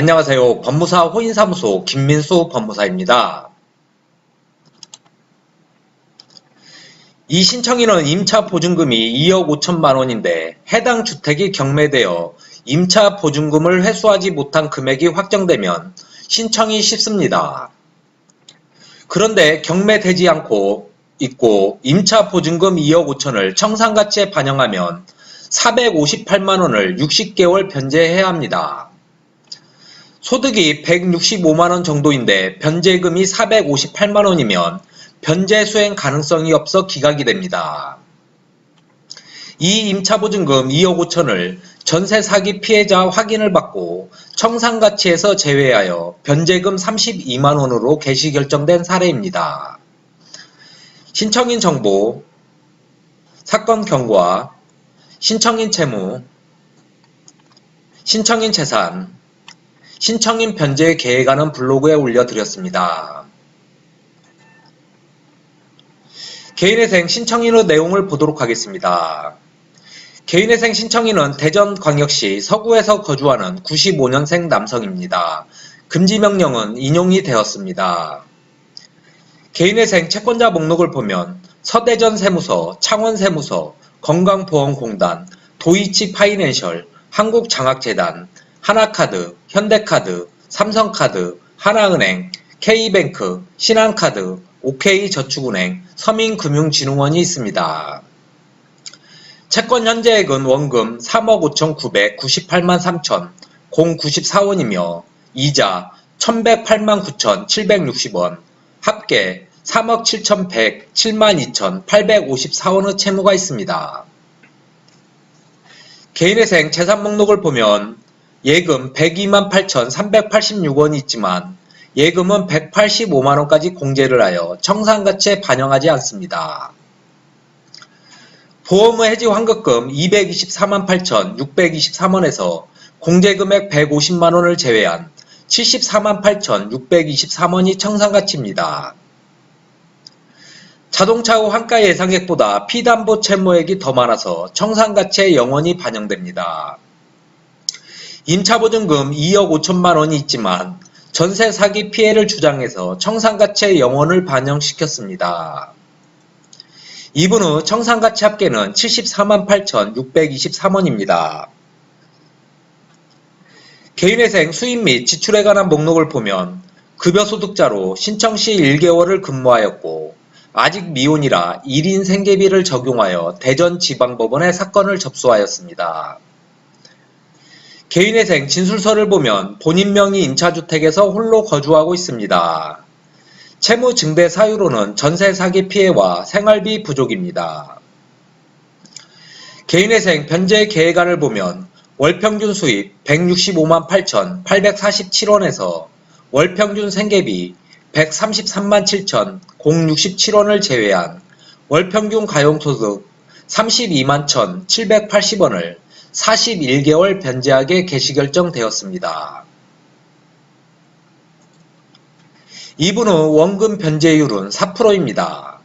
안녕하세요. 법무사 호인사무소 김민수 법무사입니다. 이 신청인은 임차 보증금이 2억 5천만 원인데 해당 주택이 경매되어 임차 보증금을 회수하지 못한 금액이 확정되면 신청이 쉽습니다. 그런데 경매되지 않고 있고 임차 보증금 2억 5천을 청산가치에 반영하면 458만 원을 60개월 변제해야 합니다. 소득이 165만 원 정도인데 변제금이 458만 원이면 변제 수행 가능성이 없어 기각이 됩니다. 이 임차보증금 2억 5천을 전세 사기 피해자 확인을 받고 청산가치에서 제외하여 변제금 32만 원으로 개시 결정된 사례입니다. 신청인 정보, 사건 경과, 신청인 채무, 신청인 재산, 신청인 변제 계획안은 블로그에 올려드렸습니다. 개인회생 신청인의 내용을 보도록 하겠습니다. 개인회생 신청인은 대전광역시 서구에서 거주하는 95년생 남성입니다. 금지명령은 인용이 되었습니다. 개인회생 채권자 목록을 보면 서대전 세무서, 창원 세무서, 건강보험공단, 도이치 파이낸셜, 한국장학재단, 하나카드, 현대카드, 삼성카드, 하나은행, K뱅크, 신한카드, OK저축은행, 서민금융진흥원이 있습니다. 채권 현재액은 원금 3억 5,998만 3천 094원이며 이자 1,108만 9,760원, 합계 3억 7,100, 7만 2,854원의 채무가 있습니다. 개인회생 재산 목록을 보면 예금 102만 8,386원이 있지만 예금은 185만원까지 공제를 하여 청산가치에 반영하지 않습니다. 보험의 해지 환급금 224만 8,623원에서 공제금액 150만원을 제외한 74만 8,623원이 청산가치입니다. 자동차 후 환가 예상액보다 피담보 채무액이 더 많아서 청산가치에 영원히 반영됩니다. 임차보증금 2억 5천만 원이 있지만 전세 사기 피해를 주장해서 청산가치의 영원을 반영시켰습니다. 이분 후 청산가치 합계는 74만 8,623원입니다. 개인회생 수입 및 지출에 관한 목록을 보면 급여소득자로 신청 시 1개월을 근무하였고 아직 미혼이라 1인 생계비를 적용하여 대전지방법원에 사건을 접수하였습니다. 개인회생 진술서를 보면 본인 명의 임차주택에서 홀로 거주하고 있습니다. 채무 증대 사유로는 전세 사기 피해와 생활비 부족입니다. 개인회생 변제 계획안을 보면 월평균 수입 165만 8,847원에서 월평균 생계비 133만 7천 067원을 제외한 월평균 가용소득 32만 1,780원을 41개월 변제하게 개시 결정되었습니다. 이분 후 원금 변제율은 4%입니다.